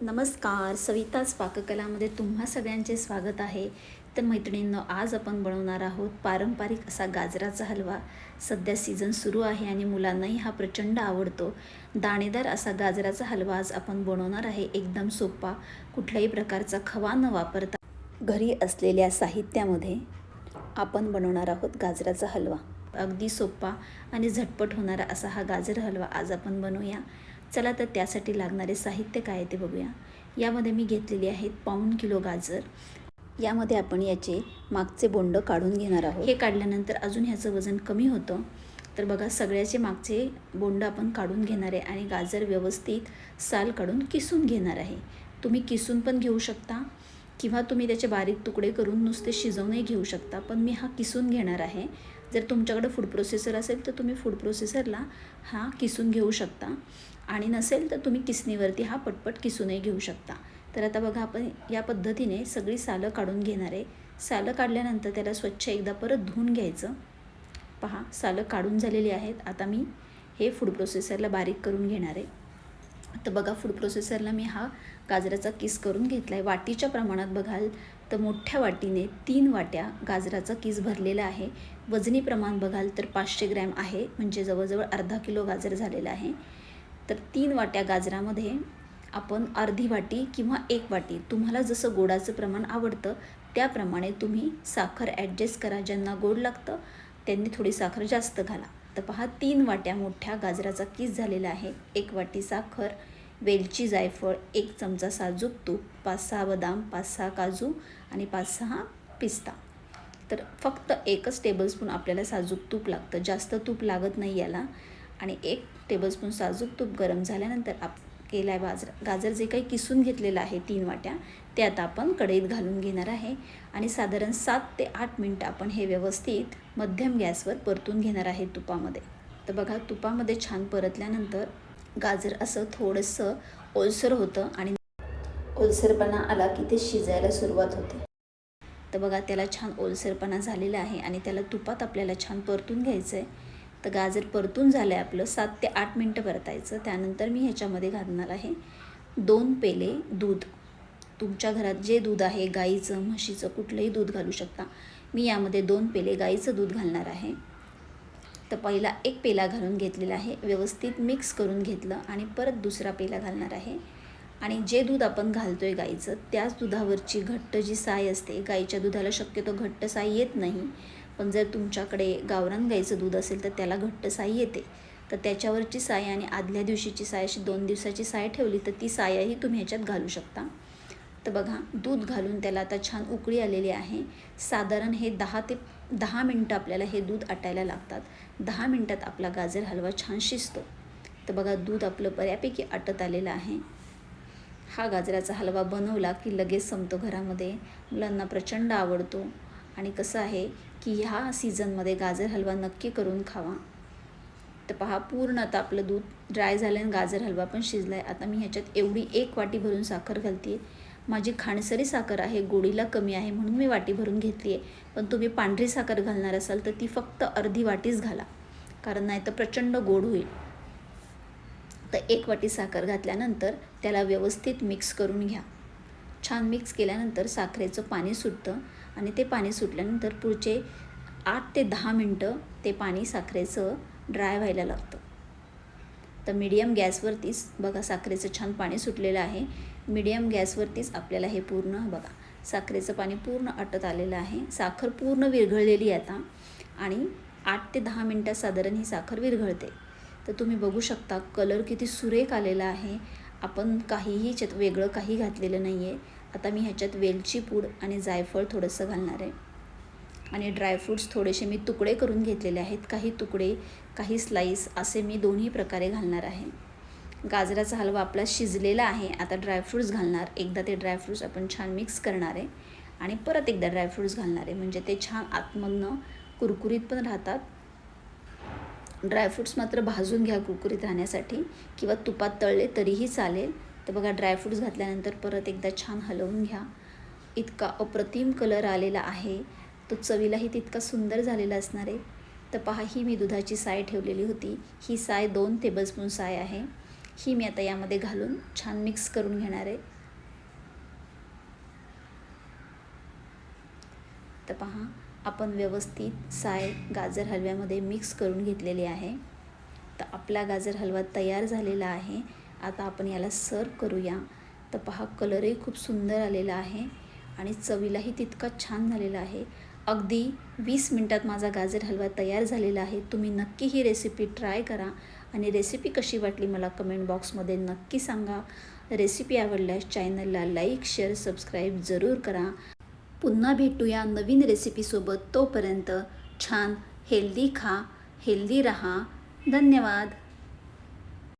नमस्कार सविताच पाककलामध्ये तुम्हा सगळ्यांचे स्वागत आहे. तर मैत्रिणींनो आज आपण बनवणार आहोत पारंपरिक असा गाजराचा हलवा. सध्या सीझन सुरू आहे आणि मुलांनाही हा प्रचंड आवडतो. दाणेदार असा गाजराचा हलवा आज आपण बनवणार आहे. एकदम सोपा कुठल्याही प्रकारचा खवा न वापरता. घरी असलेल्या साहित्यामध्ये आपण बनवणार आहोत गाजराचा हलवा. अगदी सोपा आणि झटपट होणारा असा हा गाजर हलवा आज आपण बनवूया. चला तर त्यासाठी लागणारे साहित्य काय आहे ते बघूया. यामध्ये मी घेतलेली आहेत पाऊण किलो गाजर. यामध्ये आपण याचे मागचे बोंड काढून घेणार आहोत. हे काढल्यानंतर अजून ह्याचं वजन कमी होतं. तर बघा सगळ्याचे मागचे बोंड आपण काढून घेणार आहे आणि गाजर व्यवस्थित साल काढून किसून घेणार आहे. तुम्ही किसून पण घेऊ शकता किंवा तुम्ही त्याचे बारीक तुकडे करून नुसते शिजवूनही घेऊ शकता पण मी हा किसून घेणार आहे. जर तुमच्याकडं फूड प्रोसेसर असेल तर तुम्ही फूड प्रोसेसरला हा किसून घेऊ शकता. आणि नसेल तर तुम्ही किसणीवरती हा पटपट किसूनही घेऊ शकता. तर आता बघा आपण या पद्धतीने सगळी सालं काढून घेणार आहे. सालं काढल्यानंतर त्याला स्वच्छ एकदा परत धुवून घ्यायचं. पहा सालं काढून झालेली आहेत. आता मी हे फूड प्रोसेसरला बारीक करून घेणार आहे. तर बघा फूड प्रोसेसरला मी हा गाजराचा किस करून घेतला आहे वाटीच्या प्रमाणात बघाल तर मोठ्या वाटीने तीन वाट्या गाजराचा किस भरलेला आहे. वजनी प्रमाण बघाल तर पाचशे ग्रॅम आहे म्हणजे जवळजवळ अर्धा किलो गाजर झालेला आहे. तर तीन वाट्या गाजरामध्ये आपण अर्धी वाटी किंवा एक वाटी तुम्हाला जसं गोडाचं प्रमाण आवडतं त्याप्रमाणे तुम्ही साखर ॲडजस्ट करा. ज्यांना गोड लागतं त्यांनी थोडी साखर जास्त घाला. तर पहा तीन वाट्या मोठ्या गाजराचा किस झालेला आहे. एक वाटी साखर वेलची जायफळ एक चमचा साजूक तूप पाच सहा बदाम पाच सहा काजू आणि पाच सहा पिस्ता. तर फक्त एकच टेबलस्पून आपल्याला साजूक तूप लागतं. जास्त तूप लागत नाही याला. आणि एक टेबलस्पून साजूक तूप गरम झाल्यानंतर आप केला आहे बाजर. गाजर जे काही किसून घेतलेलं आहे तीन वाट्या ते आता आपण कढईत घालून घेणार आहे. आणि साधारण सात ते आठ मिनटं आपण हे व्यवस्थित मध्यम गॅसवर परतून घेणार आहे तुपामध्ये. तर बघा तुपामध्ये छान परतल्यानंतर गाजर असं थोडंसं ओलसर होतं आणि ओलसरपणा आला की ते शिजायला सुरुवात होते. तर बघा त्याला छान ओलसरपणा झालेला आहे आणि त्याला तुपात आपल्याला छान परतून घ्यायचं आहे तर गाजर परतून झालं आहे आपलं. सात ते आठ मिनटं परतायचं. त्यानंतर मी ह्याच्यामध्ये घालणार आहे दोन पेले दूध. तुमच्या घरात जे दूध आहे गाईचं म्हशीचं कुठलंही दूध घालू शकता. मी यामध्ये दोन पेले गाईचं दूध घालणार आहे. तर पहिला एक पेला घालून घेतलेला आहे. व्यवस्थित मिक्स करून घेतलं आणि परत दुसरा पेला घालणार आहे. आणि जे दूध आपण घालतो आहे गाईचं त्याच दुधावरची घट्ट जी साय असते गाईच्या दुधाला शक्यतो घट्ट साय येत नाही. पण जर तुमच्याकडे गावरान गाईचं दूध असेल तर त्याला घट्ट साय येते. तर त्याच्यावरची साय आणि आदल्या दिवशीची साय अशी दोन दिवसाची साय ठेवली तर ती सायाही तुम्ही ह्याच्यात घालू शकता. तर बघा दूध घालून त्याला आता छान उकळी आलेली आहे. साधारण हे दहा ते दहा मिनटं आपल्याला हे दूध आटायला लागतात. दहा मिनटात आपला गाजर हलवा छान शिजतो. तर बघा दूध आपलं बऱ्यापैकी आटत आलेलं आहे. हा गाजराचा हलवा बनवला की लगेच संपतो घरामध्ये. मुलांना प्रचंड आवडतो. आणि कसं आहे की ह्या सीझनमध्ये गाजर हलवा नक्की करून खावा. तर पहा पूर्ण आता आपलं दूध ड्राय झालं आणि गाजर हलवा पण शिजला आहे आता मी ह्याच्यात एवढी एक वाटी भरून साखर घालते माझी खाणसरी साखर आहे गोडीला कमी आहे म्हणून मी वाटी भरून घेतली आहे पण तुम्ही पांढरी साखर घालणार असाल तर ती फक्त अर्धी वाटीच घाला. कारण नाही तर प्रचंड गोड होईल. तर एक वाटी साखर घातल्यानंतर त्याला व्यवस्थित मिक्स करून घ्या. छान मिक्स केल्यानंतर साखरेचं पाणी सुटतं आणि ते पाणी सुटल्यानंतर पुढचे आठ ते दहा मिनटं ते पाणी साखरेचं ड्राय व्हायला लागतं. तर मीडियम गॅसवरतीच बघा साखरेचं छान पाणी सुटलेलं आहे. मीडियम गॅसवरतीच आपल्याला हे पूर्ण बघा साखरेचं पाणी पूर्ण आटत आलेलं आहे. साखर पूर्ण विरघळलेली आहे आता आणि आठ ते दहा मिनटात साधारण ही साखर विरघळते. तर तुम्ही बघू शकता कलर किती सुरेख आलेला आहे. आपण काहीही चत वेगळं काही घातलेलं नाही आहे आता मी ह्याच्यात वेलची पूड आणि जायफळ थोडंसं घालणार आहे. आणि ड्रायफ्रूट्स थोडेसे मी तुकडे करून घेतलेले आहेत. काही तुकडे काही स्लाईस असे मी दोन्ही प्रकारे घालणार आहे. गाजराचा हलवा आपला शिजलेला आहे. आता ड्रायफ्रूट्स घालणार. एकदा ते ड्रायफ्रूट्स आपण छान मिक्स करणार आहे. आणि परत एकदा ड्रायफ्रूट्स घालणार आहे. म्हणजे ते छान आतमधनं कुरकुरीत पण राहतात. ड्रायफ्रूट्स मात्र भाजून घ्या कुरकुरीत राहण्यासाठी. किंवा तुपात तळले तरीही चालेल. तर बघा ड्रायफ्रूट्स घातल्यानंतर परत एकदा छान हलवून घ्या. इतका अप्रतिम कलर आलेला आहे. तो चवीलाही तितका सुंदर झालेला असणार आहे. तर पहा ही मी दुधाची साय ठेवलेली होती. ही साय दोन टेबलस्पून साय आहे. ही मी आता यामध्ये घालून छान मिक्स करून घेणार आहे. तर पहा आपण व्यवस्थित साय गाजर हलव्यामध्ये मिक्स करून घेतलेले आहे. तर आपला गाजर हलवा तयार झालेला आहे. आता आपण याला सर्व करूया. तर पहा कलरही खूप सुंदर आलेला आहे आणि चवीलाही तितका छान झालेला आहे. अगदी वीस मिनटात माझा गाजर हलवा तयार झालेला आहे. तुम्ही नक्की ही रेसिपी ट्राय करा आणि रेसिपी कशी वाटली मला कमेंट बॉक्समध्ये नक्की सांगा. रेसिपी आवडल्यास चॅनलला लाईक शेअर सबस्क्राईब जरूर करा. पुन्हा भेटूया नवीन रेसिपीसोबत तोपर्यंत छान हेल्दी खा हेल्दी रहा. धन्यवाद.